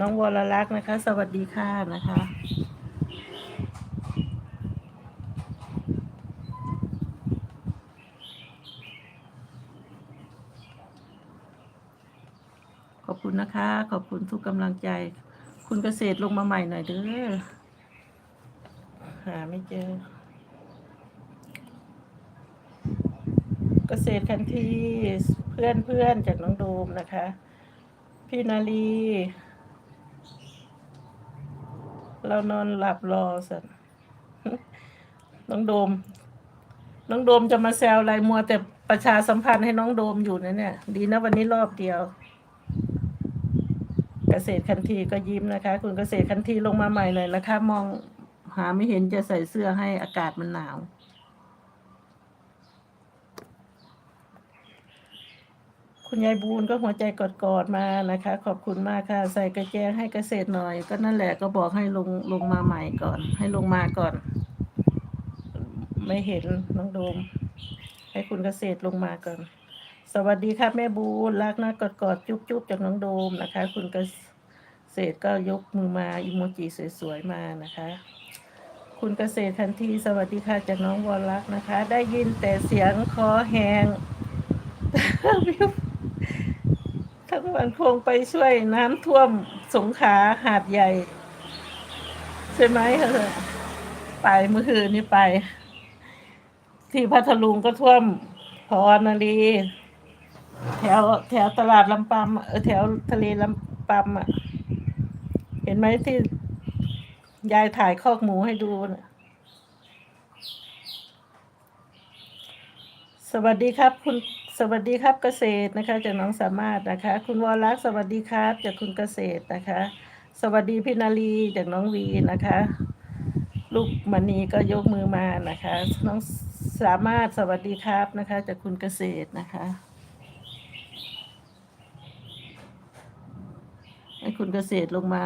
น้องวรลักษณ์นะคะ สวัสดีค่ะนะคะ ขอบคุณนะคะ ขอบคุณทุกกำลังใจ คุณเกษตรลงมาใหม่หน่อยเด้อหาไม่เจอ เกษตรคันทีเพื่อนเพื่อนจากน้องโดมนะคะ พี่นาลี เรานอนหลับรอสันน้องโดม น้องโดมจะมาแซวอะไรมัวแต่ประชาสัมพันธ์ให้น้องโดมอยู่นะเนี่ย ดีนะวันนี้รอบเดียว เกษตรคันทีก็ยิ้มนะคะ คุณเกษตรคันทีลงมาใหม่เลยนะคะมองหาไม่เห็นจะใส่เสื้อให้อากาศมันหนาว คุณยายบูนก็หัวใจกอดๆมานะคะ ขอบคุณมากค่ะ ใส่กระแจงให้เกษตรหน่อย ก็นั่นแหละก็บอกให้ลงลงมาใหม่ก่อน ให้ลงมาก่อน ไม่เห็นน้องโดม ให้คุณเกษตรลงมาก่อน สวัสดีค่ะแม่บูนรักนะกอดกอดๆจุ๊บจุ๊บจากน้องโดมนะคะ คุณเกษตรก็ยกมือมาอิโมจิสวยๆมานะคะคุณเกษตรทันทีสวัสดีค่ะจากน้องวอลลักนะคะ ได้ยินแต่เสียงคอแหง ทั้งวันคงไปช่วยน้ำท่วมสงขาหาดใหญ่ ใช่ไหมเออไปเมื่อคืนนี้ไป ที่พัทลุงก็ท่วมพอนาลีแถวแถวตลาดลำปำเออแถวทะเลลำปำอะ เห็นไหมที่ยายถ่ายคอกหมูให้ดูนะสวัสดีครับคุณ สวัสดีครับเกษตรนะคะจากน้องสามารถนะคะ คุณวรลักษ์สวัสดีครับจากคุณเกษตรนะคะ สวัสดีพี่นาลีจากน้องวีนะคะ ลูกมณีก็ยกมือมานะคะ น้องสามารถสวัสดีครับนะคะจากคุณเกษตรนะคะให้คุณเกษตรลงมา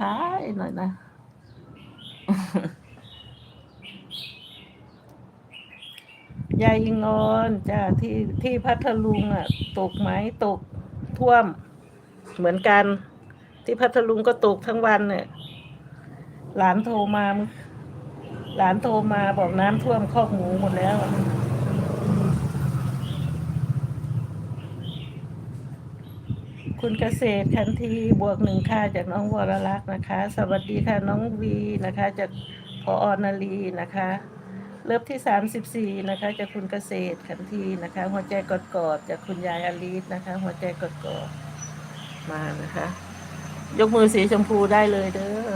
ท้ายๆหน่อยนะ ยายิงออนจ้าที่ที่พัทลุงอะ ตกไหมตกท่วม เหมือนกัน ที่พัทลุงก็ตกทั้งวันเนี่ยหลานโทรมา หลานโทรมาบอกน้ำท่วมคอกหมูหมดแล้วคุณเกษตรคันทีบวกหนึ่งค่ะจากน้องวรลักษ์นะคะ สวัสดีค่ะน้องวีนะคะ จากพออนาลีนะคะ เลิฟที่สามสิบสี่นะคะจากคุณเกษตรคันทีนะคะ หัวใจกอดๆจากคุณยายอลีสนะคะ หัวใจกอดๆมานะคะ ยกมือสีชมพูได้เลยเด้อ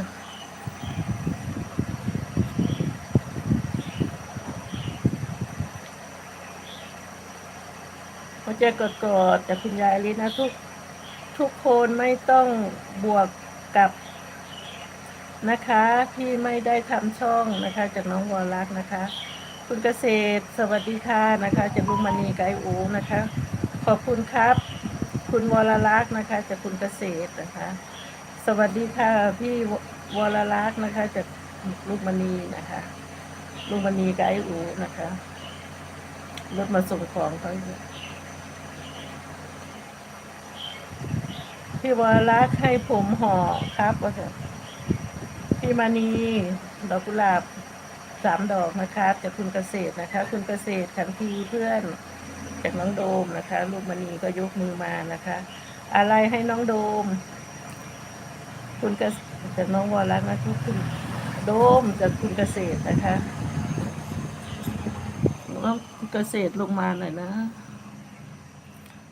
หัวใจกอดๆจากคุณยายอลีสนะทุกทุกคนไม่ต้องบวกกับ นะคะที่ไม่ได้ทำช่องนะคะจากน้องวอลลักนะคะ คุณเกษตรสวัสดีค่ะนะคะจากลุมณีไกด์อูนะคะ ขอบคุณครับ คุณวรลักษ์นะคะจากคุณเกษตรนะคะ สวัสดีค่ะพี่วรลักษ์นะคะจากลูกมณีนะคะลูกมณีไกด์อูนะคะรถมาส่งของเขาอยู่พี่วรลักษ์ให้ผมห่อครับว่าค่ะ พี่มานีดอกกุหลาบสามดอกนะคะจากคุณเกษตรนะคะ คุณเกษตรขันทีเพื่อนจากน้องโดมนะคะ ลูกมณีก็ยกมือมานะคะ อะไรให้น้องโดม คุณเกษจากน้องวรลักนะทุกคุณโดมจากคุณเกษตรนะคะแล้วเกษตรลงมาหน่อยนะ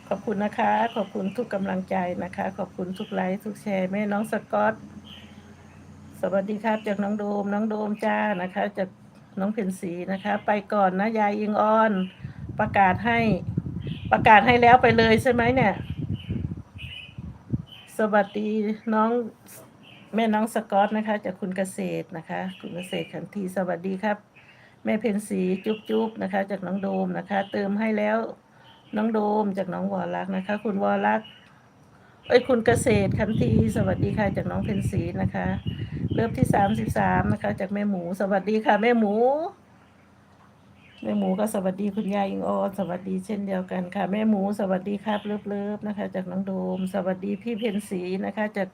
ขอบคุณนะคะ ขอบคุณทุกกำลังใจนะคะ ขอบคุณทุกไลค์ทุกแชร์แม่น้องสกอต สวัสดีครับ จากน้องโดมน้องโดมจ้านะคะ จากน้องเพนสีนะคะ ไปก่อนนะยายยิงออน ประกาศให้ ประกาศให้แล้วไปเลยใช่ไหมเนี่ย สวัสดีน้องแม่น้องสกอตนะคะ จากคุณเกษตรนะคะ คุณเกษตรขันทีสวัสดีครับ แม่เพนสีจุ๊บจุ๊บนะคะ จากน้องโดมนะคะ เติมให้แล้วน้องโดมจากน้องวอลักนะคะ คุณวอลักเอ้ยคุณเกษตรคันทีสวัสดีค่ะจากน้องเพนสีนะคะ เริ่มที่สามสิบสามนะคะ จากแม่หมู สวัสดีค่ะ แม่หมู แม่หมูก็สวัสดีคุณยายอิงออนสวัสดีเช่นเดียวกันค่ะ แม่หมูสวัสดีครับเลิฟๆนะคะ จากน้องโดม สวัสดีพี่เพนสีนะคะ จาก